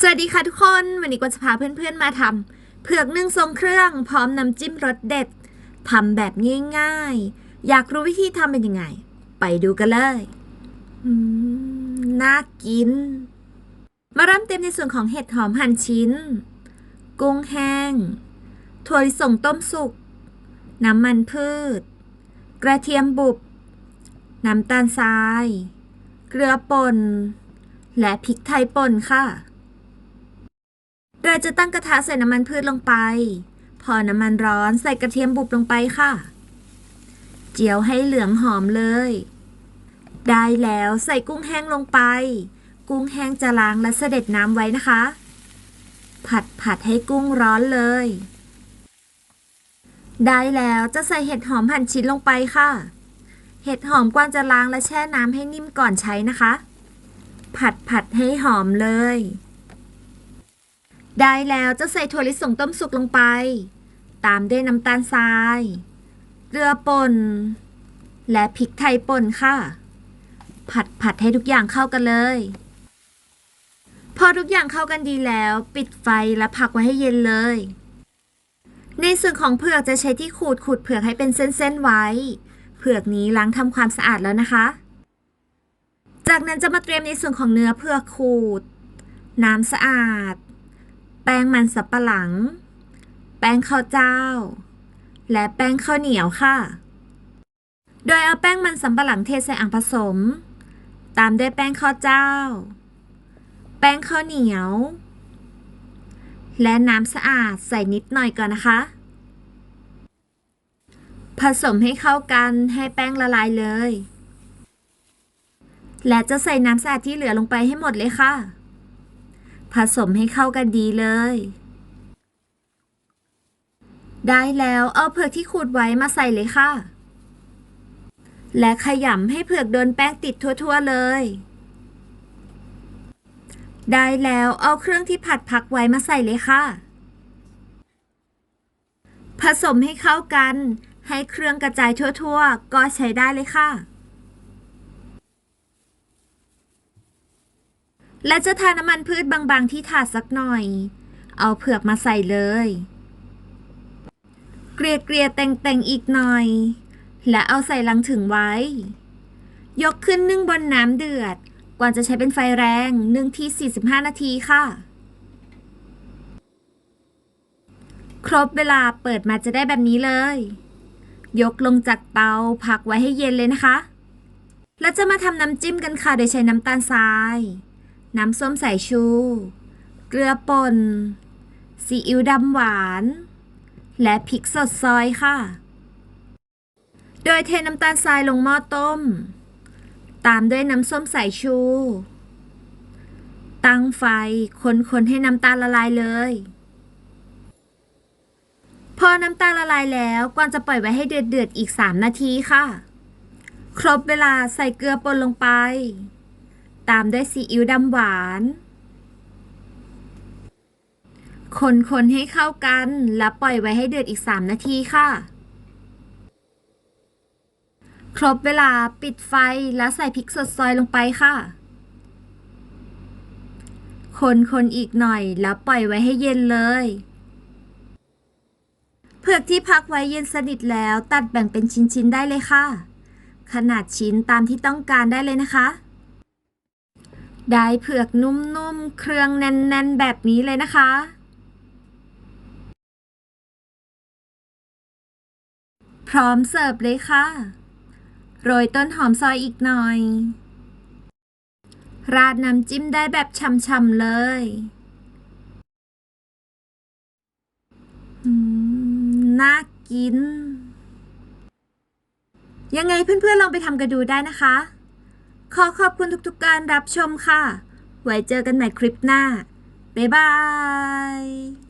สวัสดีค่ะทุกคน วันนี้กวางจะพาเพื่อนๆมาทำเผือกนึ่งทรงเครื่องพร้อมน้ำจิ้มรสเด็ดทำแบบง่ายๆ อยากรู้วิธีทำเป็นยังไง ไปดูกันเลยน่ากิน มาเริ่มเต็มในส่วนของเห็ดหอมหั่นชิ้น กุ้งแห้ง ถั่วลิสงต้มสุก น้ำมันพืช กระเทียมบุบ น้ำตาลทราย เกลือป่น และพริกไทยป่นค่ะ โดยจะตั้งกระทะใส่น้ำมันพืชลงไป พอน้ำมันร้อนใส่กระเทียมบุบลงไปค่ะ เจียวให้เหลืองหอมเลย ได้แล้วใส่กุ้งแห้งลงไป กุ้งแห้งจะล้างและเสด็จน้ำไว้นะคะ ผัดผัดให้กุ้งร้อนเลย ได้แล้วจะใส่เห็ดหอมหั่นชิ้นลงไปค่ะ เห็ดหอมกวางจะล้างและแช่น้ำให้นิ่มก่อนใช้นะคะ ผัดผัดให้หอมเลย ได้แล้วจะใส่ถั่วลิสงต้มสุกลงไป ตามด้วยน้ำตาลทราย เกลือป่น และพริกไทยป่นค่ะ ผัดผัดให้ทุกอย่างเข้ากันเลย พอทุกอย่างเข้ากันดีแล้ว ปิดไฟและพักไว้ให้เย็นเลย ในส่วนของเผือกจะใช้ที่ขูดขูดเผือกให้เป็นเส้นๆไว้ เผือกนี้ล้างทำความสะอาดแล้วนะคะ จากนั้นจะมาเตรียมในส่วนของเนื้อเผือกขูด น้ำสะอาด แป้งมันสับปะหลัง แป้งข้าวเจ้า และแป้งข้าวเหนียวค่ะ โดยเอาแป้งมันสำปะหลังเทใส่อ่างผสม ตามด้วยแป้งข้าวเจ้า แป้งข้าวเหนียว และน้ำสะอาดใส่นิดหน่อยก่อนนะคะ ผสมให้เข้ากันให้แป้งละลายเลย และจะใส่น้ำสะอาดที่เหลือลงไปให้หมดเลยค่ะ ผสมให้เข้ากันดีเลย ได้แล้วเอาเผือกที่ขูดไว้มาใส่เลยค่ะ และขยำให้เผือกโดนแป้งติดทั่วๆเลย ได้แล้วเอาเครื่องที่ผัดพักไว้มาใส่เลยค่ะ ผสมให้เข้ากัน ให้เครื่องกระจายทั่วๆ ก็ใช้ได้เลยค่ะ และจะทาน้ำมันพืชบางๆ ที่ถาดสักหน่อย เอาเผือกมาใส่เลย เกลียเกลียแต่งแต่งๆอีกหน่อย และเอาใส่ลังถึงไว้ ยกขึ้นนึ่งบนน้ำเดือด ก่อนจะใช้เป็นไฟแรงนึ่งที่ 45 นาทีค่ะ ครบเวลาเปิดมาจะได้แบบนี้เลย ยกลงจากเตาพักไว้ให้เย็นเลยนะคะ แล้วจะมาทำน้ำจิ้มกันค่ะ โดยใช้น้ำตาลทราย น้ำส้มสายชู เกลือป่น ซีอิ๊วดำหวาน และพริกสดซอยค่ะ โดยเทน้ำตาลทรายลงหม้อต้ม ตามด้วยน้ำส้มสายชู ตั้งไฟคนๆให้น้ำตาลละลายเลย พอน้ำตาลละลายแล้วกวางจะปล่อยไว้ให้เดือดๆอีก 3 นาทีค่ะ ครบเวลาใส่เกลือป่นลงไป ตามด้วยซีอิ๊วดำหวาน คนๆให้เข้ากัน แล้วปล่อยไว้ให้เดือดอีก 3 นาทีค่ะ ครบเวลาปิดไฟแล้วใส่พริกสดซอยลงไปค่ะ คนๆอีกหน่อยแล้วปล่อยไว้ให้เย็นเลยเผือกที่พักไว้เย็นสนิทแล้วตัดแบ่งเป็นชิ้น ๆ ได้เลยค่ะ ขนาดชิ้นตามที่ต้องการได้เลยนะคะ ได้เผือกนุ่มๆ เครื่องแน่นๆ แบบนี้เลยนะคะ พร้อมเสิร์ฟเลยค่ะ โรยต้นหอมซอยอีกหน่อย ราดน้ำจิ้มได้แบบช่ำๆเลยน่ากิน ยังไงเพื่อนๆลองไปทำกันดูได้นะคะ ขอขอบคุณทุกๆการรับชมค่ะ ไว้เจอกันใหม่คลิปหน้า บ๊ายบาย